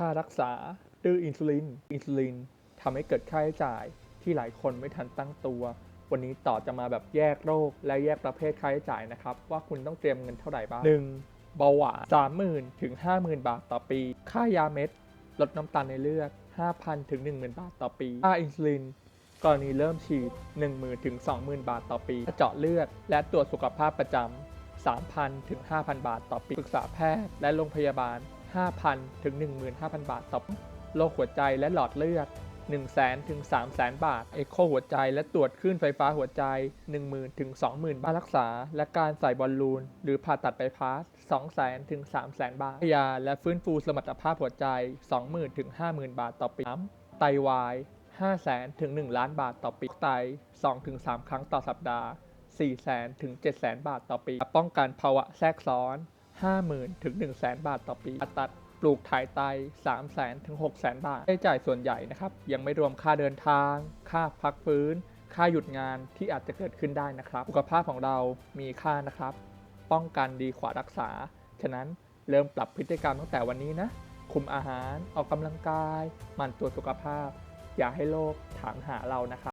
ค่ารักษา ดื้ออินซูลิน อินซูลินทำให้เกิดค่าใช้จ่ายที่หลายคนไม่ทันตั้งตัว วันนี้ต่อจะมาแบบแยกโรคและแยกประเภทค่าใช้จ่ายนะครับ ว่าคุณต้องเตรียมเงินเท่าไหร่บ้าง 1. เบาหวาน30,000ถึง50,000บาทต่อปี ค่ายาเม็ด ลดน้ำตาลในเลือด5,000ถึง10,000บาทต่อปี ค่าอินซูลินกรณีเริ่มฉีด 10,000ถึง20,000 บาทต่อปี เจาะเลือด และตรวจสุขภาพประจำ3,000ถึง5,000 บาทต่อปี ปรึกษาแพทย์และโรงพยาบาล 5,000 ถึง 15,000 บาทต่อโรคหัวใจและหลอดเลือด 1 0 0 0 0 0 ถึง 3 0 0 0 0 0 บาท เอ็กโคหัวใจและตรวจคลื่นไฟฟ้าหัวใจ 10,000 ถึง 20,000 บาทรักษา และการใส่บอลลูน หรือผ่าตัดไบพาส 200,000 ถึง 300,000 บาทยาและฟื้นฟูสมรรถภาพหัวใจ 20,000 ถึง 50,000 บาทต่อปีไตวาย 500,000 ถึง 1 ล้านบาทต่อปีไต 2-3 ครั้งต่อสัปดาห์ 400,000 ถึง 700,000 บาทต่อปี ป้องกันภาวะแทรกซ้อน 50,000 ถึง 100,000บาทต่อปีผ่าตัดปลูกถ่ายไต 300,000ถึง 600,000บาท ค่าใช้จ่ายส่วนใหญ่นะครับ ยังไม่รวมค่าเดินทาง ค่าพักฟื้น ค่าหยุดงานที่อาจจะเกิดขึ้นได้นะครับ สุขภาพของเรามีค่านะครับ ป้องกันดีกว่ารักษา ฉะนั้นเริ่มปรับพฤติกรรมตั้งแต่วันนี้นะ คุมอาหาร ออกกำลังกาย หมั่นตรวจสุขภาพ อย่าให้โลกถามหาเรานะครับ